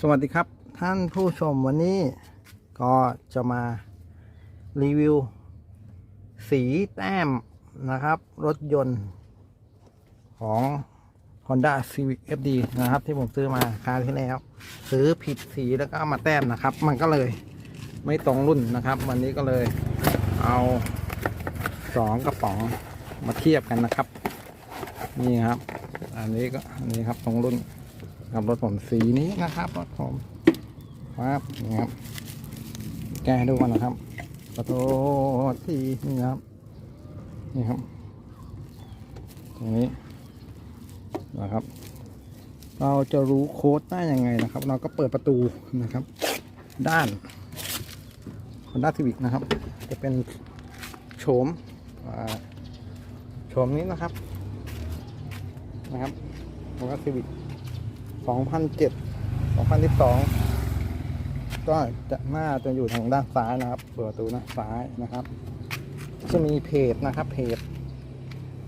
สวัสดีครับท่านผู้ชมวันนี้ก็จะมารีวิว สีแต้มนะครับ รถยนต์ของ Honda Civic FD นะครับ ที่ผมซื้อมาคราวที่แล้ว ซื้อผิดสีแล้วก็เอามาแต้มนะครับ มันก็เลยไม่ตรงรุ่นนะครับ วันนี้ก็เลยเอาสองกระป๋องมาเทียบกันนะครับ นี่ครับ อันนี้ก็อันนี้ครับตรงรุ่น กับรถผมสีนี้นะครับรถผมครับนี่ครับ แกให้ดูกันนะครับขอโทษทีนี่ครับ นี่ครับตรงนี้นะครับ เราจะรู้โค้ดได้ยังไงนะครับ เราก็เปิดประตูนะครับ ด้าน Honda Civic นะครับ จะเป็นโฉมโฉมนี้นะครับ นะครับ Honda Civic 2007 2012ก็ จะหน้าจะอยู่ทางด้านซ้ายนะครับ เปิดประตูนะซ้ายนะครับ จะมีเพจนะครับ เพจ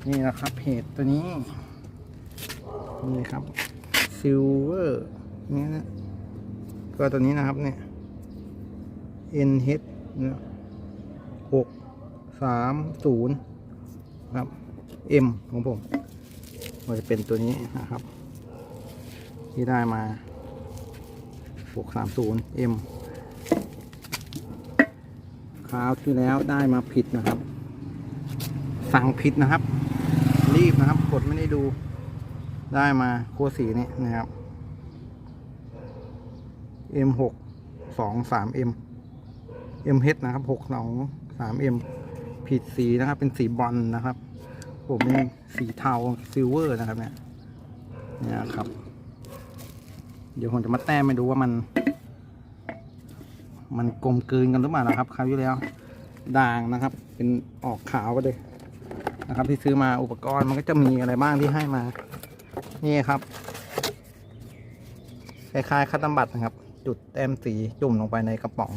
นี่นะครับ เพจตัวนี้ นี่ครับ Silver นี่นะก็ตัวนี้นะครับเนี่ย NH นี่ยหกสามศูนย์ครับ M ของผมมันจะเป็นตัวนี้นะครับ ที่ได้มา 630 M คราวที่แล้วได้มาผิดนะครับ สั่งผิดนะครับ รีบนะครับ กดไม่ได้ดูได้มาโคสีนี่นะครับ M6 23 M MH นะครับ623 M ผิดสีนะครับ เป็นสีบอลนะครับ ผมเป็นสีเทาซิลเวอร์นะครับเนี่ย เนี่ยครับ เดี๋ยวผมจะมาแต้มให้ดูว่ามัน มันกลมกลืนกันหรือเปล่านะครับคราวที่แล้วด่างนะครับ เป็นออกขาวไปเลยนะครับ ที่ซื้อมาอุปกรณ์มันก็จะมีอะไรบ้างที่ให้มา นี่ครับคล้ายๆคัตตัมบัตนะครับ จุดแต้มสีจุ่มลงไปในกระป๋อง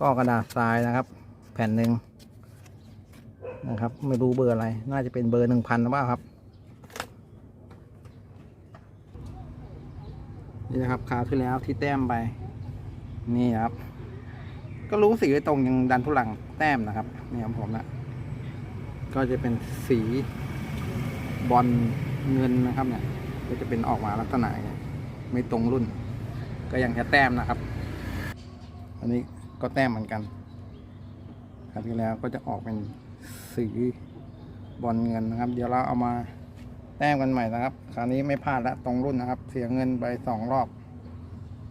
ก็กระดาษทรายนะครับ แผ่นหนึ่งนะครับ ไม่รู้เบอร์อะไร น่าจะเป็นเบอร์หนึ่งพันหรือเปล่าครับ นี่นะครับคราวที่แล้วที่แต้มไป นี่ครับ ก็รู้สีตรงยังดันทุลังแต้มนะครับนี่ของผมนะก็จะเป็นสีบอลเงินนะครับเนี่ย ก็จะเป็นออกมาลักษณะอย่างไม่ตรงรุ่น ก็ยังจะแต้มนะครับ อันนี้ก็แต้มเหมือนกันคราวที่แล้วก็จะออกเป็นสีบอลเงินนะครับ เดี๋ยวเราเอามา แต้มกันใหม่นะครับ คราวนี้ไม่พลาดละตรงรุ่นนะครับ เสียเงินไปสองรอบ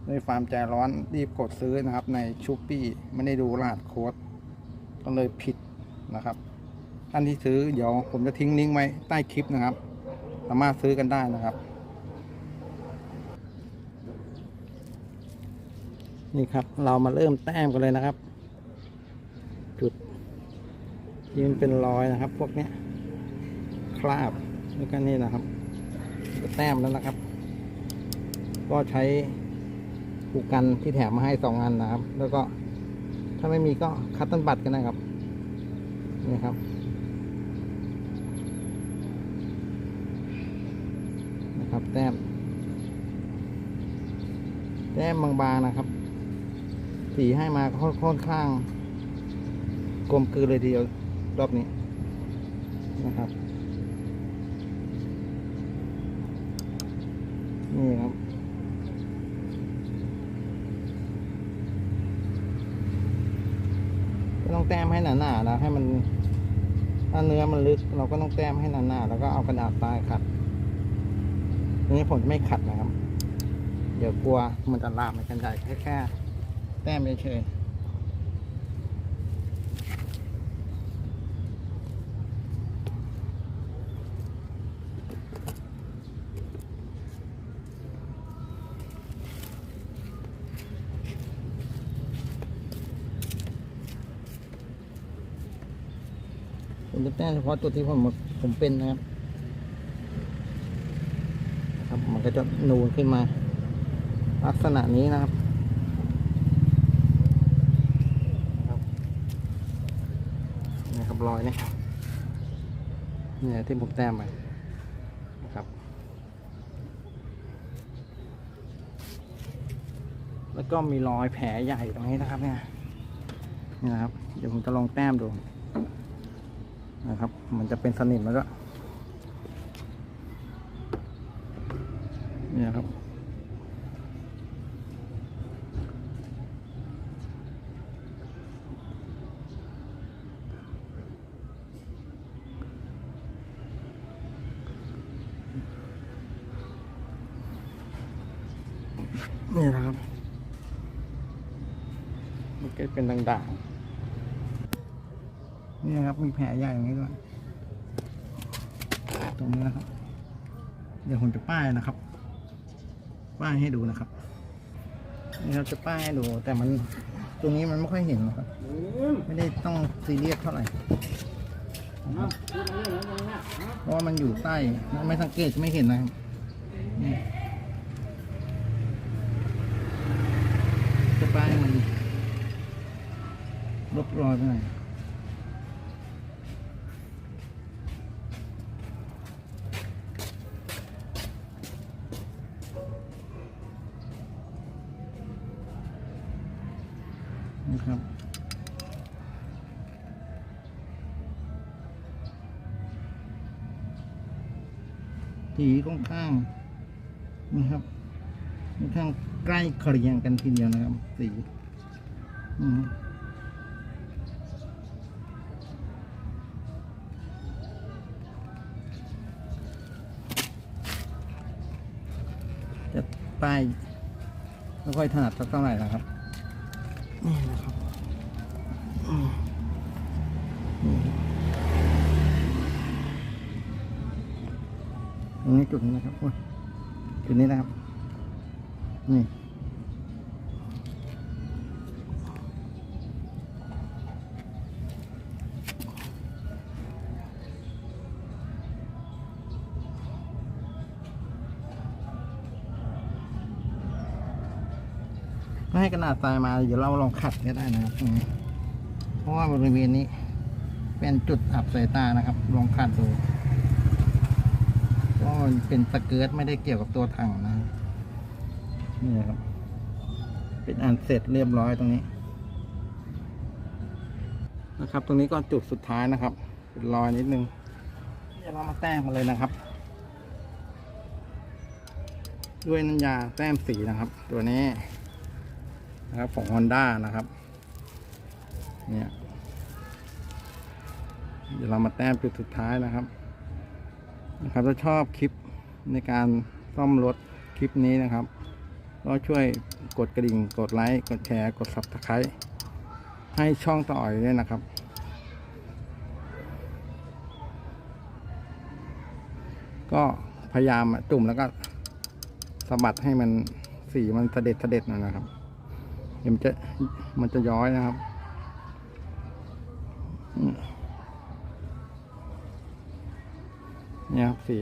ด้วยความใจร้อนรีบกดซื้อนะครับ ในชูปี้ไม่ได้ดูรหัสโค้ดก็เลยผิดนะครับท่านที่ซื้อเดี๋ยวผมจะทิ้งลิงก์ไว้ใต้คลิปนะครับ สามารถซื้อกันได้นะครับ นี่ครับเรามาเริ่มแต้มกันเลยนะครับ จุดที่มันเป็นรอยนะครับ พวกนี้คราบ แล้วก็นี่นะครับจะแต้มแล้วนะครับ ก็ใช้ผูกกันที่แถมมาให้สองอันนะครับ แล้วก็ถ้าไม่มีก็คัตตันบัตกันนะครับนี่ครับนะครับแต้ม แต้มบางๆนะครับ สีให้มาค่อนข้าง กลมกลืนเลยทีเดียวรอบนี้นะครับ นี่ครับก็ต้องแต้มให้หนาๆนะให้มันถ้าเนื้อมันลึก เราก็ต้องแต้มให้หนาๆแล้วก็เอากระดาษทรายขัดนี้ผมจะไม่ขัดนะครับ เดี๋ยวกลัวมันจะลามไปกันใหญ่แค่แค่แต้มเฉยๆ ผมจะแต้มเฉพาะจุดที่ผมผมเป็นนะครับครับมันก็จะนูนขึ้นมา ลักษณะนี้นะครับนี่ครับรอยนี่เนี่ยที่ผมแต้มไปนะครับ แล้วก็มีรอยแผลใหญ่ตรงนี้นะครับเนี่ยนี่นะครับ เดี๋ยวผมจะลองแต้มดู นะครับ มันจะเป็นสนิมแล้วก็เนี่ยครับ นี่นะครับ มันก็เป็นด่างๆ นี่นะครับมีแผลใหญ่อย่างนี้ด้วยตรงนี้นะครับ เดี๋ยวผมจะป้ายนะครับ ป้ายให้ดูนะครับ นี่เราจะป้ายให้ดู แต่มันตรงนี้มันไม่ค่อยเห็นนะครับ ไม่ได้ต้องซีเรียสเท่าไหร่เพราะว่ามันอยู่ใต้ไม่สังเกตไม่เห็นนะครับจะป้ายมันลบรอยไปหน่อย สีค่อนข้างนะครับค่อนข้างใกล้เคียงกันทีเดียวนะครับ สีจะป้ายไม่ค่อยถนัดสักเท่าไหร่นะครับนี่นะครับ นี้จุดนี้นะครับโอ้ยจุดนี้นะครับ นี่ก็ให้กระดาษทรายมาเดี๋ยวเราลองขัดก็ได้นะครับเพราะว่าบริเวณนี้เป็นจุดอับสายตานะครับ ลองขัดดู เพราะมันเป็นสเกิร์ตไม่ได้เกี่ยวกับตัวถังนะนี่ครับ เป็นอันเสร็จเรียบร้อยตรงนี้ นะครับ ตรงนี้ก็จุดสุดท้ายนะครับเป็นรอยนิดนึงเดี๋ยวเรามาแต้มกันเลยนะครับ ด้วยน้ำยาแต้มสีนะครับ ตัวนี้นะครับของ Honda นะครับ เนี่ยเดี๋ยวเรามาแต้มจุดสุดท้ายนะครับ นะครับถ้าชอบคลิปในการซ่อมรถคลิปนี้นะครับ ก็ช่วยกดกระดิ่ง กดไลค์ กดแชร์ กด Subscribe ให้ช่องต่ออ่อยด้วยนะครับ ก็พยายามจุ่มแล้วก็สะบัดให้มันสีมันเสด็จเสด็จหน่อยนะครับ เดี๋ยวมันจะมันจะย้อยนะครับอืม เนี่ยครับสี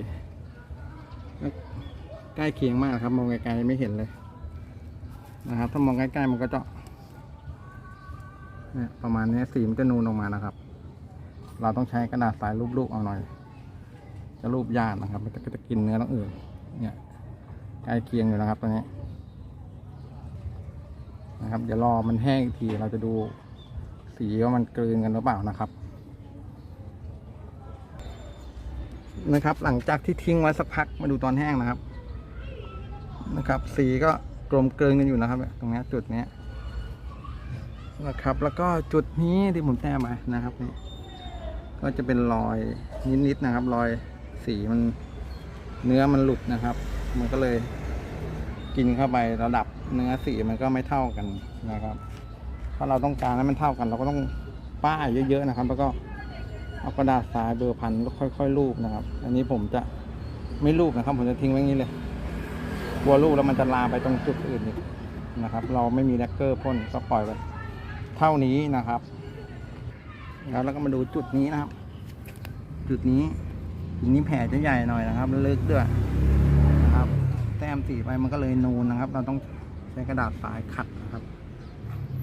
ใกล้เคียงมากครับ มองไกลๆไม่เห็นเลยนะครับถ้ามองใกล้ๆมันก็จะเนี่ยประมาณนี้สีมันจะนูนออกมานะครับ เราต้องใช้กระดาษสายรูปๆเอาหน่อย จะรูปยากนะครับ มันก็จะกินเนื้อต้องอื่นเนี่ยใกล้เคียงอยู่นะครับตัวนี้นะครับเดี๋ยวรอมันแห้งอีกทีเราจะดูสีว่ามันกลืนกันหรือเปล่านะครับ นะครับ หลังจากที่ทิ้งไว้สักพักมาดูตอนแห้งนะครับ นะครับ สีก็กลมเกลืนกันอยู่นะครับตรงนี้จุดนี้นะครับ แล้วก็จุดนี้ที่ผมแต้มมานะครับนี่ก็จะเป็นรอยนิดๆนะครับ รอยสีมันเนื้อมันหลุดนะครับ มันก็เลยกินเข้าไประดับเนื้อสีมันก็ไม่เท่ากันนะครับ ถ้าเราต้องการให้มันเท่ากัน เราก็ต้องป้ายเยอะ ๆนะครับ แล้วก็ เอากระดาษทรายเบอร์พันแล้วค่อยๆรูปนะครับ อันนี้ผมจะไม่รูปนะครับ ผมจะทิ้งไว้อย่างนี้เลยกลัวรูปแล้วมันจะลามไปตรงจุดอื่นอีกนะครับ เราไม่มีแลกเกอร์พ่นก็ปล่อยไปเท่านี้นะครับแล้วเราก็มาดูจุดนี้นะครับ จุดนี้จุดนี้แผลจะใหญ่หน่อยนะครับลึกด้วยนะครับ แต้มสีไปมันก็เลยนูนนะครับ เราต้องใช้กระดาษสายขัดนะครับ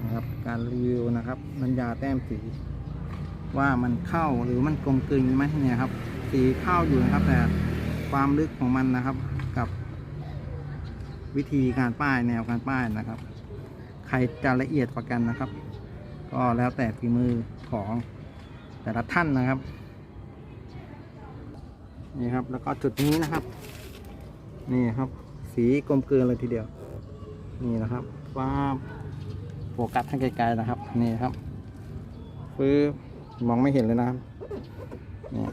นะครับ การรีวิวนะครับน้ำยาแต้มสี ว่ามันเข้าหรือมันกลมกลืนไหมเนี่ยครับ สีเข้าอยู่นะครับ แต่ความลึกของมันนะครับ กับวิธีการป้ายแนวการป้ายนะครับ ใครจะละเอียดกว่ากันนะครับ ก็แล้วแต่ฝีมือของแต่ละท่านนะครับนี่ครับ แล้วก็จุดนี้นะครับ นี่ครับ สีกลมเกลือเลยทีเดียว นี่นะครับว่าโฟกัสทางไกลๆนะครับ นี่ครับ ปื้ มองไม่เห็นเลยนะครับนี่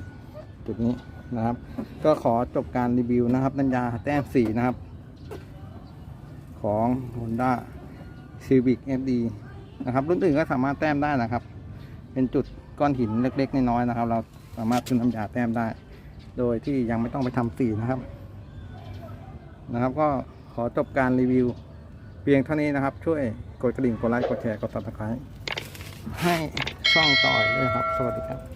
จุดนี้นะครับ ก็ขอจบการรีวิวนะครับนัญญาแต้มสีนะครับ ของ Honda Civic FD นะครับ รุ่นอื่นก็สามารถแต้มได้นะครับ เป็นจุดก้อนหินเล็กๆน้อยๆนะครับ เราสามารถขึ้นน้ำยาแต้มได้ โดยที่ยังไม่ต้องไปทำสีนะครับ นะครับ ก็ขอจบการรีวิว เพียงเท่านี้นะครับ ช่วยกดกระดิ่งกดไลค์กดแชร์กด subscribe ให้ ช่องต่อยด้วยครับ สวัสดีครับ